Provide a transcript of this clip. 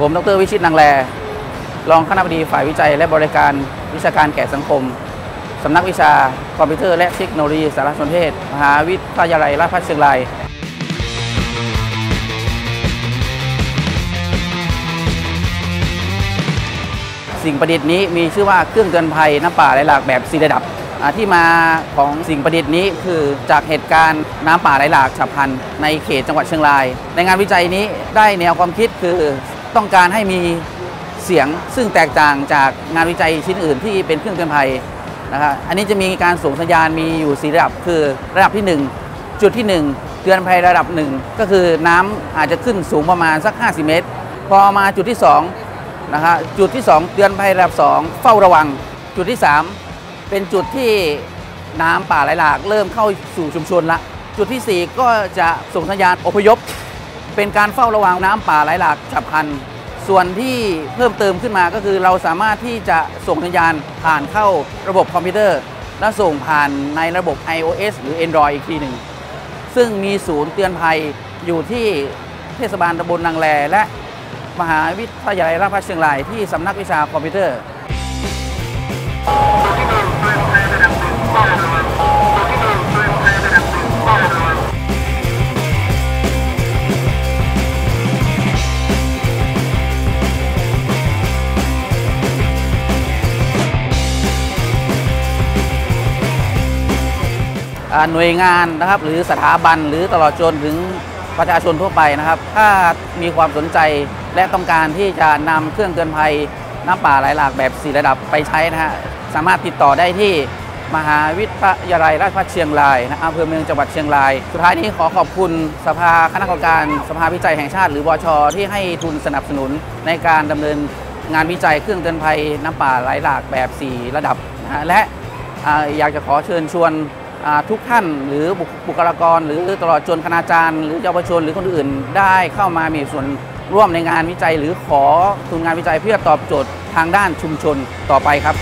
ผมดรวิชิตนางแล รองคณบดีฝ่ายวิจัย และบริการวิชาการแก่สังคม สำนักวิชาคอมพิวเตอร์และเทคโนโลยีสารสนเทศ มหาวิทยาลัยราชภัฏเชียงรายสิ่งประดิษฐ์นี้มีชื่อว่าเครื่องเตือนภัยน้ำป่าไหลหลากแบบสีระดับที่มาของสิ่งประดิษฐ์นี้คือจากเหตุการณ์น้ำป่าไหลหลากฉับพลันในเขตจังหวัดเชียงราย ในงานวิจัยนี้ได้แนวความคิดคือ ต้องการให้มีเสียงซึ่งแตกต่างจากงานวิจัยชิ้นอื่นที่เป็นเครื่องเตือนภัยนะครับอันนี้จะมีการส่งสัญญาณมีอยู่สีระดับ คือระดับที่ 1 จุดที่ 1 เตือนภัยระดับ 1 ก็คือน้ำอาจจะขึ้นสูงประมาณสัก 50 เมตร พอมาจุดที่2นะฮะจุดที่ 2 เตือนภัยระดับ 2 เฝ้าระวัง จุดที่ 3 เป็นจุดที่น้ำป่าไหลหลากเริ่มเข้าสู่ชุมชนละจุดที่ 4 ก็จะส่งสัญญาณอพยพ เป็นการเฝ้าระวังน้ำป่าไหลหลากฉับพลัน ส่วนที่เพิ่มเติมขึ้นมาก็คือเราสามารถที่จะส่งสัญญาณผ่านเข้าระบบคอมพิวเตอร์ และส่งผ่านในระบบ iOS หรือ Android อีกทีหนึ่ง ซึ่งมีศูนย์เตือนภัยอยู่ที่เทศบาลตำบลนางแล และมหาวิทยาลัยราชภัฏเชียงรายที่สำนักวิชาคอมพิวเตอร์ หน่วยงานนะครับ หรือสถาบันหรือตลอดจนถึงประชาชนทั่วไปนะครับ ถ้ามีความสนใจและต้องการที่จะนำเครื่องเตือนภัยน้ำป่าไหลหลากแบบสีระดับไปใช้นะฮะสามารถติดต่อได้ที่มหาวิทยาลัยราชภัฏเชียงรายนะอำเภอเมืองจังหวัดเชียงราย สุดท้ายนี้ขอขอบคุณสภาคณะกรรมการสภาวิจัยแห่งชาติ หรือบชที่ให้ทุนสนับสนุนในการดำเนินงานวิจัยเครื่องเตือนภัยน้ำป่าไหลหลากแบบ 4 ระดับนะฮะและอยากจะขอเชิญชวน ทุกท่านหรือบุคลากร หรือตลอดจนคณาจารย์ หรือเยาวชนหรือคนอื่นได้เข้ามามีส่วนร่วมในงานวิจัย หรือขอทุนงานวิจัยเพื่อตอบโจทย์ทางด้านชุมชนต่อไปครับ